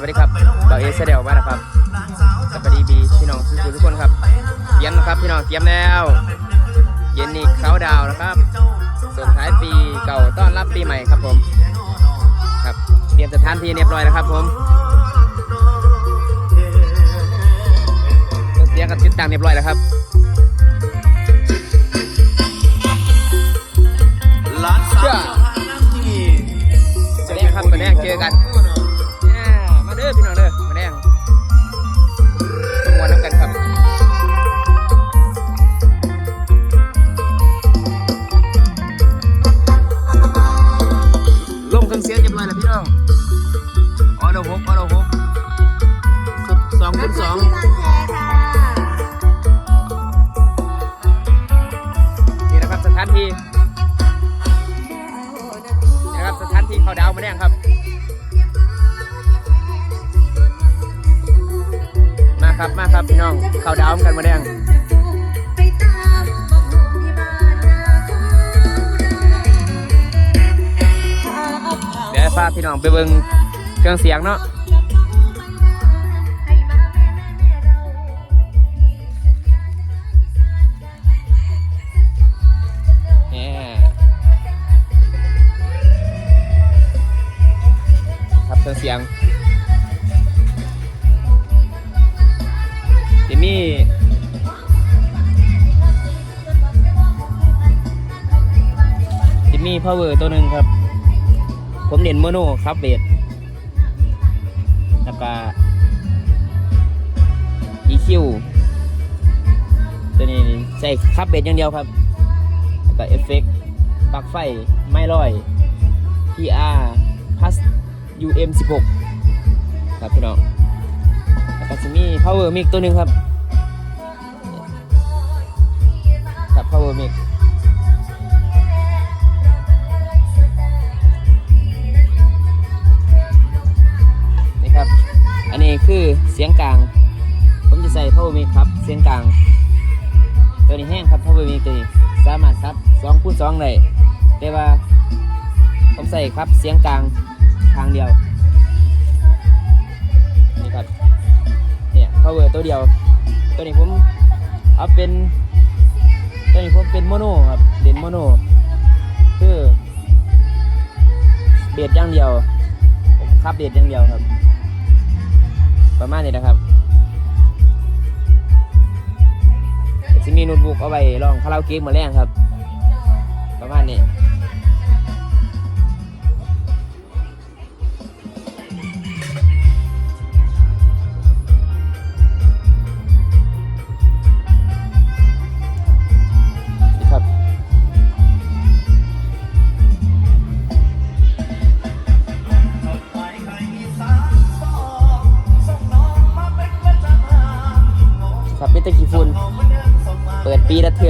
วัสดีครับบ่าวเอเสเดลมานะครับสวัสดีบีพี่น้องทุกทุกคนครับเตรียมนะครับพี่น้องเตรียมแล้ว เย็นนี้เขาดาวน์นะครับส่งท้ายปีเก่าต้อนรับปีใหม่ครับผม ครับเตรียมสถานที่เรียบร้อยแล้วครับผมเครื่องเสียงกับจุดต่างเรียบร้อยแล้วครับร้านสาวเชื่อที่มาแดงครับมาแดงเจอกันอ่ามาเด้ อพี่น้องเด้อมาแดงมวนน้ำกันครับลงเครื่องเสียงเรียบร้อยแล้วพี่น้อง ครับมาครับพี่น้องเข้าดาวกันมาแดงเดี๋ยวให้พาพี่น้องไปเบิ่งเครื่องเสียงเนาะเนี่ยครับเครื่องเสียง จะมีจะมี power ตัวหนึ่งครับ ผมเด่นโมโนครับเบสแล้วก็ EQ ตัวนี้ใส่ครับเบสอย่างเดียวครับ แล้วก็เอฟเฟกต์ปลั๊กไฟ ไม่ลอย PR plus UM 16 ครับพี่น้องแล้วก็จะมี power mic ตัวหนึ่งครับ ครับ power mic นี่ครับ อันนี้คือเสียงกลาง ผมจะใส่ power mic ครับ เสียงกลาง ตัวนี้แห้งครับ power mic ตัวนี้สามารถครับ2คูณ2ได้แต่ว่า ผมใส่ครับเสียงกลางทางเดียว นี่ครับ เนี่ย power ตัวเดียว ตัวนี้ผมเอาเป็น อนนี้ผมเป็นโมโนครับเด่นโมโน คือเบียดอย่างเดียว ผมขับเบียดอย่างเดียวครับ ประมาณนี้นะครับจะมีโน้ตบุ๊กเอาไว้ลองคาราโอเกะมาแรงครับ ประมาณนี้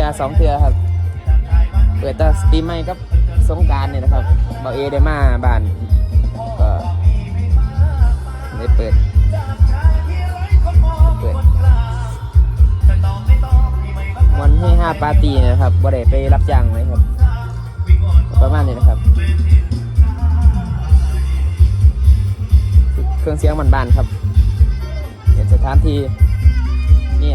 ปีละเทือสองเทือครับ เปิดตงปีใหม่กับสงการเนี่ยนะครับเบาเอได้มาบ้านก็ได้เปิด เปิดวันให้ห้าปาร์ตี้นะครับบ่ได้ไปรับจ้างเลยครับ ประมาณนี้นะครับเครื่องเสียงมันบานครับเป็นสถานที่เนี่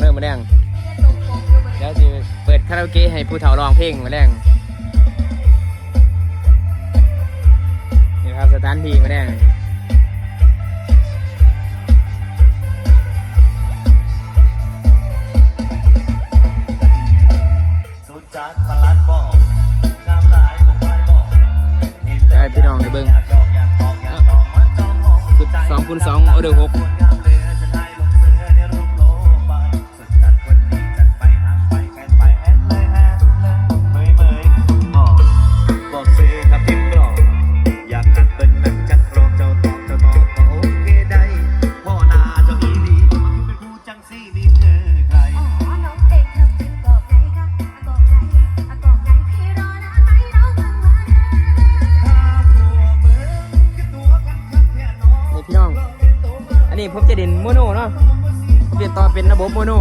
เด้อมาแรงเดี๋ยวจะเปิดคาราโอเกะให้ผู้เฒ่าร้องเพลงมาแรงนี่ครับสถานที่มาแรง นี้ผมจะเด่นโมโนเนาะเปลี่ยนต่อเป็นระบบโมโน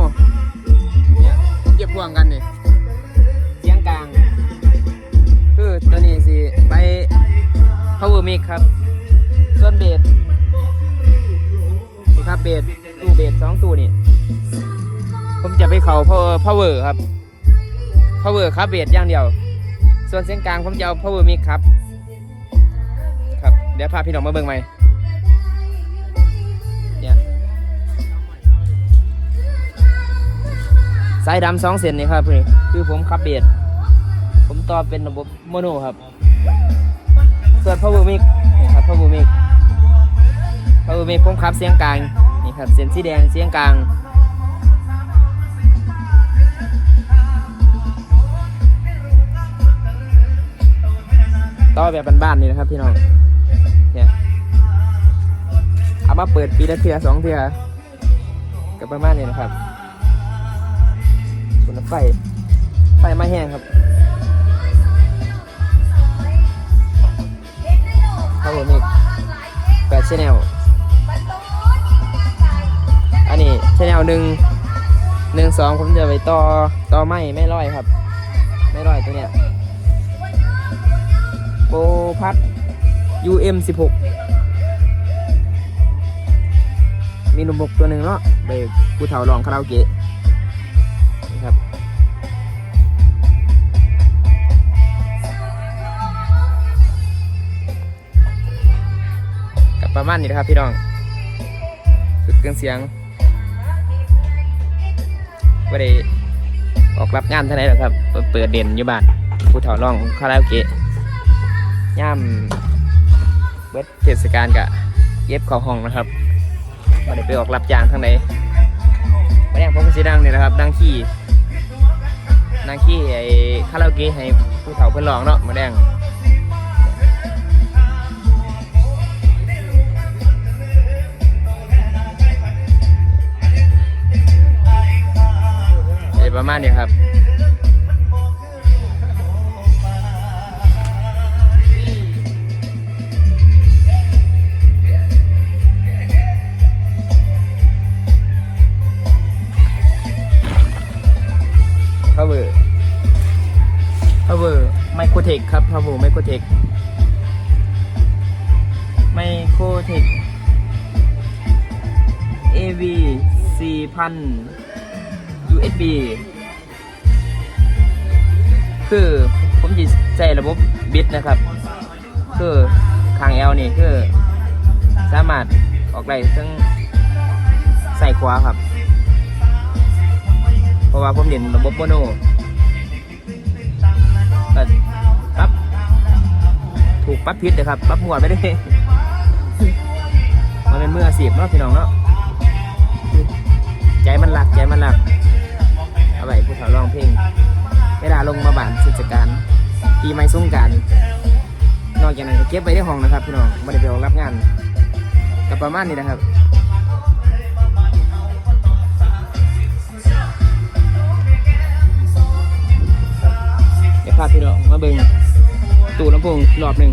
เนี่ยผมจะพ่วงกันนี่เสียงกลาง คือตัวนี้สิไป power mix ครับ ส่วนเบสนี่ครับเบสตู้เบสสองตู้นี่ผมจะไปเขา power power ครับ power ครับเบสอย่างเดียว ส่วนเสียงกลางผมจะเอา power mix ครับ ครับ เดี๋ยวพาพี่น้องมาเบิ่งใหม่ายดำสองเส้นนี่ครับนี่คือผมขับเบียดผมต่อเป็นระบบโมโนครับ ส่วน power mic นี่ครับ power mic power mic ผมขับเสียงกลางนี่ครับเส้นสีแดงเสียงกลางต่อแบบบ้านๆนี่นะครับพี่น้องเนี่ยเอามาเปิดปีละเทือสองเทือกับประมาณนี้นะครับ ส่วนไฟไฟมาแห้งครับเข้าผมอีกแปดชแนลอันนี้ชแนลหนึ่งหนึ่งสองผมจะไปต่อต่อไม่ไม่ร้อยครับ ไม่ร้อยตัวเนี้ยโปรพัด UM 16มีหนุ่มบกตัวหนึ่งเนาะไปผู้เฒ่าลองคาราโอเกะ มาณนี้นะครับพี่น้องฝึกเครื่องเสียงไม่ได้ออกรับงานเท่าไหร่หรอกครับ เปิดเด่นอยู่บ้านผู้เฒ่าลองคาราโอเกะย่ามเบิดเทศกาลกะเย็บเข้าห้องนะครับไม่ได้ไปออกรับจ้างทางไหนมาแดงผมก็สิดังเนี่ยนะครับดังขี้ดังขี้ไอ้คาราโอเกะให้ผู้เฒ่าเพิ่นร้องเนาะมาแดง ประมาณนี้ครับ power power microtech ครับ power microtech microtech AV 4000 USB คือผมจะใช้ระบบบิตนะครับ คือข้าง L นี่คือ สามารถออกได้ทั้งใส่ขวาครับ เพราะว่าผมเรียนระบบโมโนก็ปรับถูกปรับพิษเลยครับปรับหมวไม่ได้มันเป็นมืออาชีพเนาะพี่น้องเนาะใจมันหลักใจมันหลัก เอาไว้ผู้เฒ่าร้องเพลง เวลาลงมาบ้านเทศกาลปีใหม่สงกราร นอกจากนั้นก็เก็บไว้ในห้องนะครับพี่น้องไม่ได้ไปออกรับงานกับประมาณนี้นะครับเดี๋ยวพาพี่น้องมาเบิ่งตู้ลำโพงรอบหนึ่ง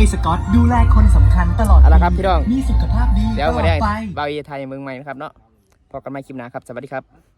ให้สกอตดูแลคนสำคัญตลอดเอาละครับพี่น้อง มีสุขภาพดีเดี๋ยวตลมาอได้ดไปเบาเยไทยเมืองใหม่นะครับเนาะพบกันใหม่คลิปหน้าครับ สวัสดีครับ